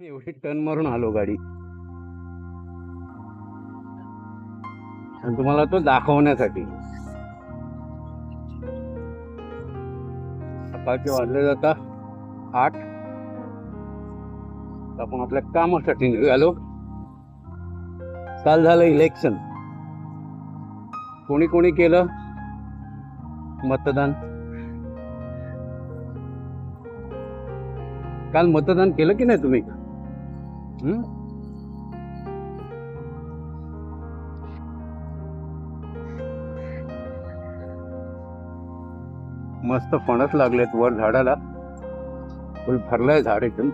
एवढी टर्न मारून आलो गाडी. आणि तुम्हाला तो दाखवण्यासाठी. सकाळचे वाजले जाता आठ. तर आपण आपल्या कामासाठी निघालो. काल झालं इलेक्शन कोणी कोणी केलं? मतदान. काल मतदान केलं की नाही तुम्ही? हं? मस्त फणस लागलेत वर झाडाला. फुल भरलंय झाड एकदम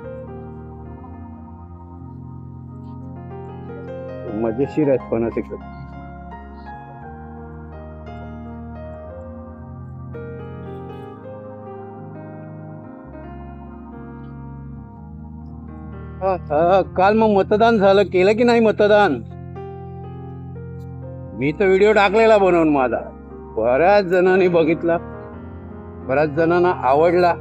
मजेशीर आहेत फणस एकदम काल मग मतदान झालं. केलं की नाही मतदान? मी तर व्हिडिओ टाकलेला बनवून माझा. बऱ्याच जणांनी बघितला. बऱ्याच जणांना आवडला.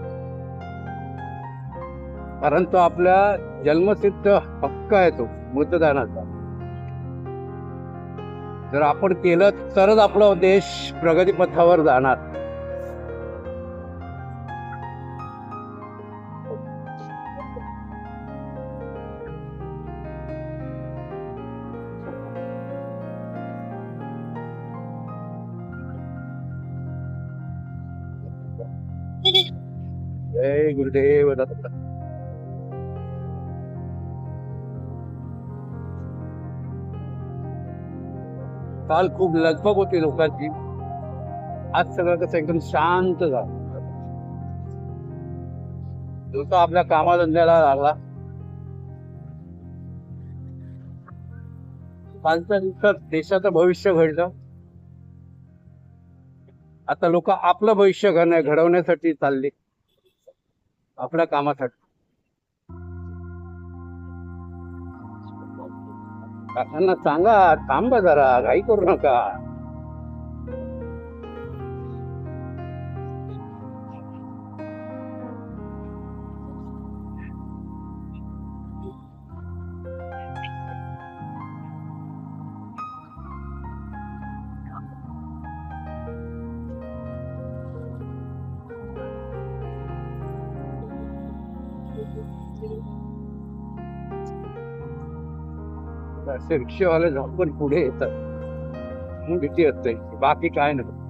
कारण तो आपल्या जन्मसिद्ध हक्क आहे तो मतदानाचा. जर आपण केलं तरच आपला देश प्रगतीपथावर जाणार. जय गुरुदेव दत्त काल खूप लगबग होती लोकांची. आज सगळं कसं एकदम शांत झालं. लोक आपल्या कामाधंद्याला लागला. कालच्या दिवसात देशाचं भविष्य घडलं. आता लोक आपलं भविष्य घडण्या घडवण्यासाठी चालले. आपल्या कामासाठी. काकांना सांगा थांबा जरा घाई करू नका. रिक्षावाले झाकून पुढे येतात. भीती असते बाकी काय नाही.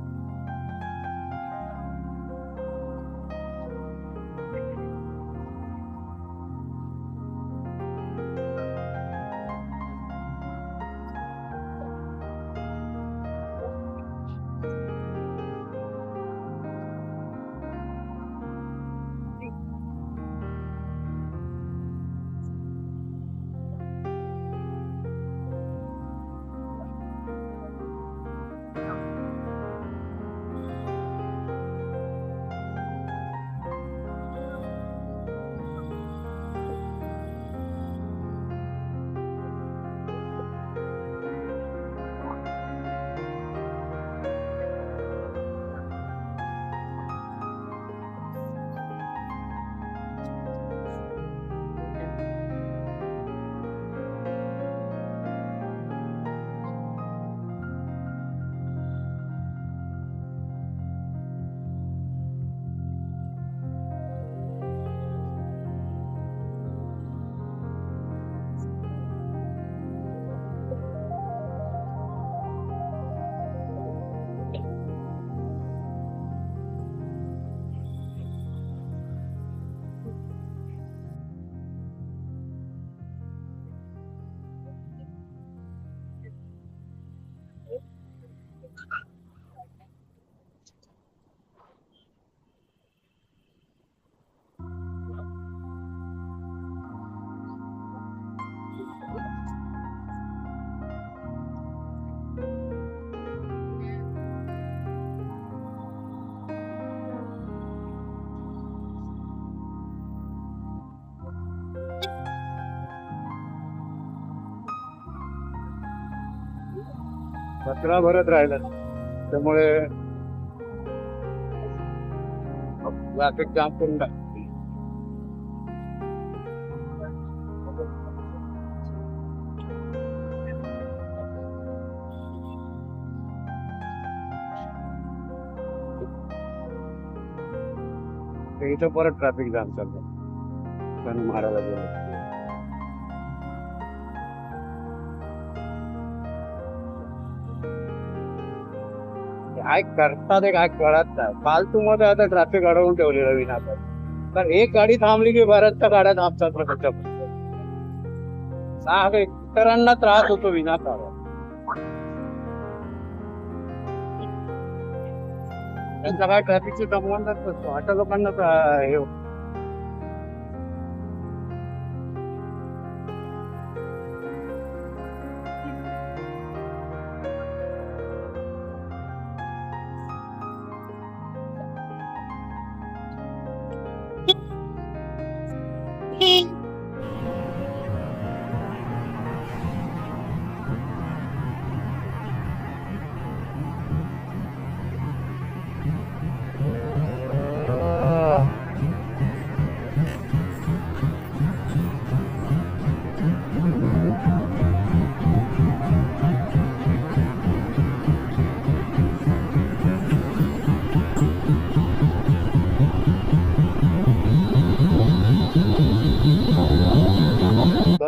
कचरा भरत राहिला. त्यामुळे ट्रॅफिक जाम करून टाक. इथं परत ट्रॅफिक जाम चाललं महाराजाला काय करतात ते काय कळत नाही. फालतू मध्ये आता ट्रॅफिक अडवून ठेवलेलं विनाकारण. तर एक गाडी थांबली की बऱ्याचशा गाड्या थांबतात प्रकारच्या इतरांना त्रास होतो विनाकारण. त्यांचा काय ट्रॅफिकची संबंधच नसतो अशा लोकांना हे हे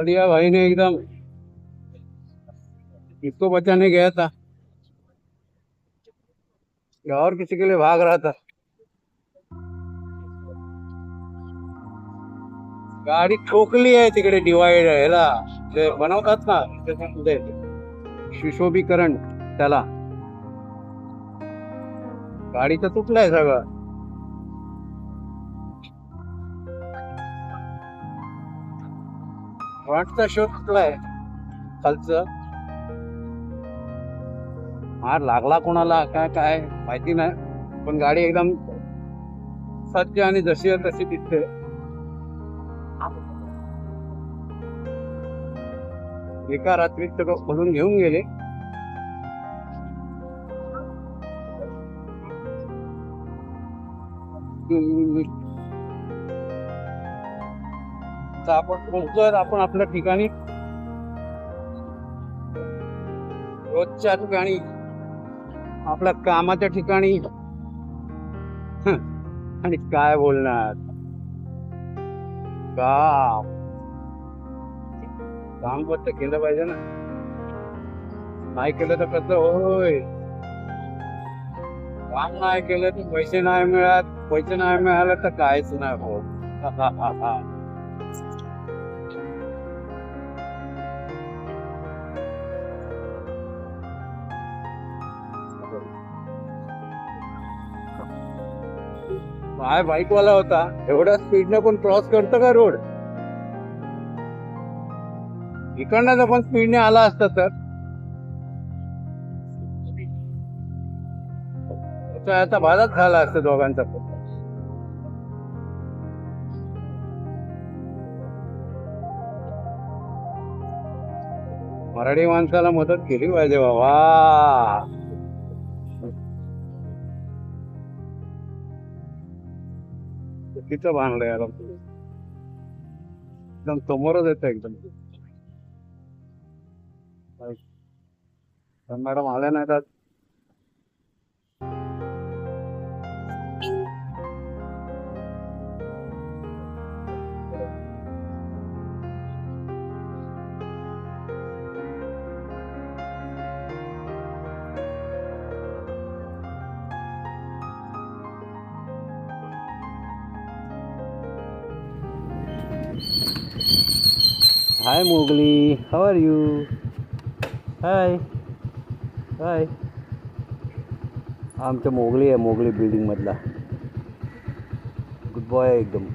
दिया भाई ने एकदम। इसको बचाने गया था। या और किसी के लिए भाग रहा था। गाडी ठोकली आहे तिकडे डिवाइड ह्याला ते बनवतात ना त्याच्यामध्ये सुशोभीकरण त्याला गाडीचं तुटलंय सगळं फ्रंटचा शोध आहे? खालचं. मार लागला कोणाला? काय काय? माहिती नाही. पण गाडी एकदम सज्ज आणि जशी आहे तशी दिसते. एका रात्रीत सगळं खोलून घेऊन गेले. हम्म. तर आपण पोहोचलोय आपण आपल्या ठिकाणी रोजच्या ठिकाणी आपल्या कामाच्या ठिकाणी. आणि काय बोलणार? काम. काम पण तर केलं पाहिजे ना. नाही केलं तर कसं होय? काम नाही केलं तर पैसे नाही मिळत. पैसे नाही मिळाले तर काहीच नाही हो काय बाईक वाला होता? एवढ्या स्पीडनं पण क्रॉस करतं का रोड इकडनं जर पण स्पीडने आला असता तर? आता भालाच झाला असतं दोघांचा पण. मराठी माणसाला मदत केली पाहिजे बाबा. चुकीचं बांधलंय याला एकदम समोरच येतं एकदम. मॅडम आल्या नाही तर hi Mowgli how are you hi hi आमच्या मोगली आहे. मोगली बिल्डिंग मधला. गुड बॉय एकदम.